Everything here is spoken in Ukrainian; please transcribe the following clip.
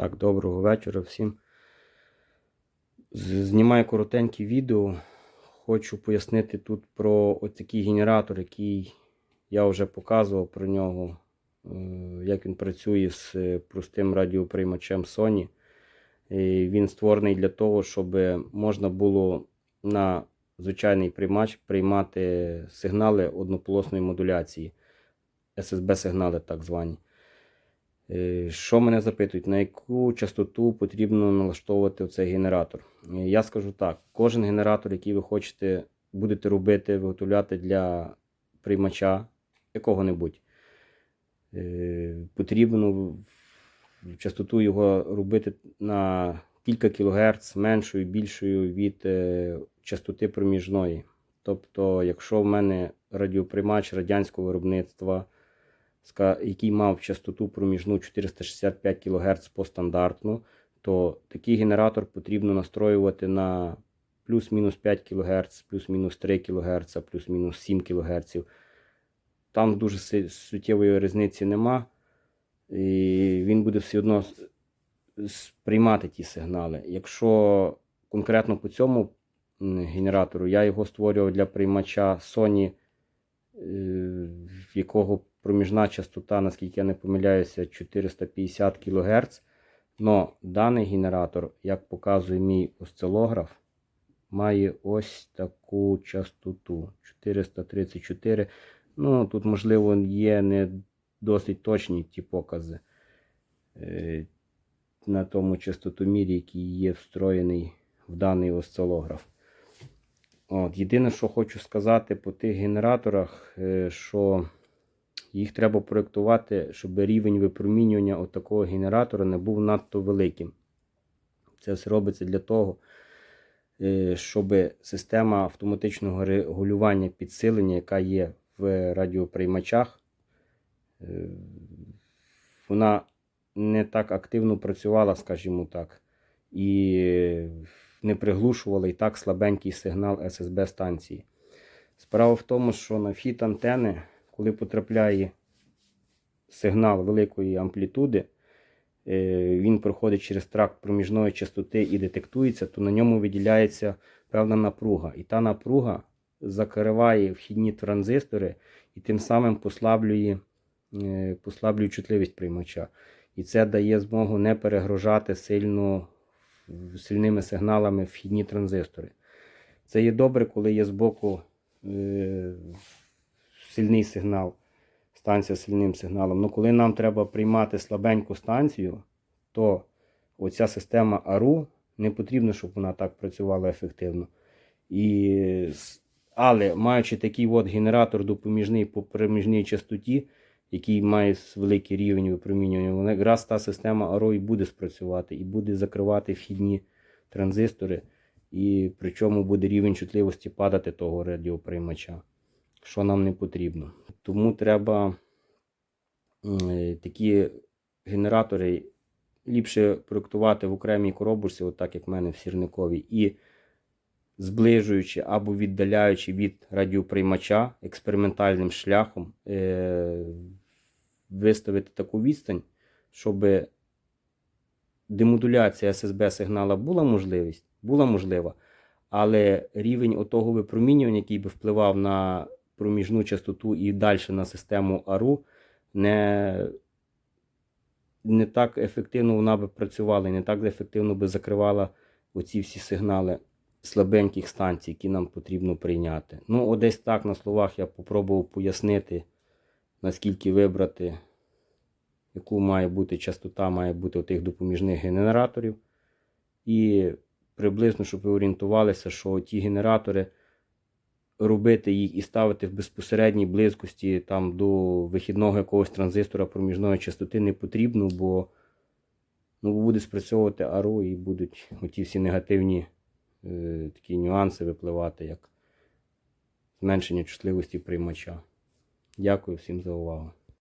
Так, доброго вечора всім. Знімаю коротеньке відео. Хочу пояснити тут про ось такий генератор, який я вже показував про нього, е, як він працює з е, простим радіоприймачем Sony. Він створений для того, щоб можна було на звичайний приймач приймати сигнали однополосної модуляції, SSB-сигнали так звані. Е, Що мене запитують, на яку частоту потрібно налаштовувати цей генератор? Е, Я скажу так: кожен генератор, який ви хочете будете робити, виготовляти для приймача якого-небудь, е, потрібно частоту його робити на кілька кілогерц меншою, більшою від частоти проміжної. Тобто, якщо в мене радіоприймач радянського виробництва, який мав частоту проміжну 465 кГц по стандартну, то такий генератор потрібно настроювати на плюс-мінус 5 кГц, плюс-мінус 3 кГц, плюс-мінус 7 кГц. Там дуже суттєвої різниці нема. І він буде все одно сприймати ті сигнали. Якщо конкретно по цьому генератору, я його створював для приймача Sony, е, в якого проміжна частота, наскільки я не помиляюся, 450 кГц. Но даний генератор, як показує мій осцилограф, має ось таку частоту 434. Ну, тут, можливо, є не досить точні ті покази е, на тому частотомірі, який є встроєний в даний осцилограф. От, єдине, що хочу сказати по тих генераторах, е, що їх треба проєктувати, щоб рівень випромінювання от такого генератора не був надто великим. Це все робиться для того, е, щоб система автоматичного регулювання підсилення, яка є в радіоприймачах, е, вона не так активно працювала, скажімо так, і не приглушувала і так слабенький сигнал SSB станції. Справа в тому, що на вхід антени, коли потрапляє сигнал великої амплітуди, е, він проходить через тракт проміжної частоти і детектується, то на ньому виділяється певна напруга. І та напруга закриває вхідні транзистори і тим самим послаблює, е, послаблює чутливість приймача. І це дає змогу не перегружати сильно сильними сигналами вхідні транзистори. Це є добре, коли є збоку е, сильний сигнал, станція з сильним сигналом. Ну коли нам треба приймати слабеньку станцію, то оця система ARU не потрібно, щоб вона так працювала ефективно. І, але маючи такий от генератор допоміжний по проміжній частоті, який має великий рівень випромінювання, вона якраз та система ARO і буде спрацювати, і буде закривати вхідні транзистори, і причому буде рівень чутливості падати того радіоприймача, що нам не потрібно. Тому треба е, такі генератори ліпше проєктувати в окремій коробочці, отак як в мене в сірниковій, і зближуючи або віддаляючи від радіоприймача експериментальним шляхом, е, виставити таку відстань, щоб демодуляція SSB сигнала була можливість, була можлива, але рівень отого випромінювання, який би впливав на проміжну частоту і далі на систему ARU, не, не так ефективно вона би працювала і не так ефективно би закривала оці всі сигнали слабеньких станцій, які нам потрібно прийняти. Ну, от десь так на словах я попробував пояснити, наскільки вибрати, яку має бути частота, має бути у тих допоміжних генераторів. І приблизно, щоб ви орієнтувалися, що ті генератори робити їх і ставити в безпосередній близькості там, до вихідного якогось транзистора проміжної частоти не потрібно, бо ну, буде спрацьовувати АРО і будуть оті всі негативні е, такі нюанси випливати, як зменшення чутливості приймача. Дякую всім за увагу.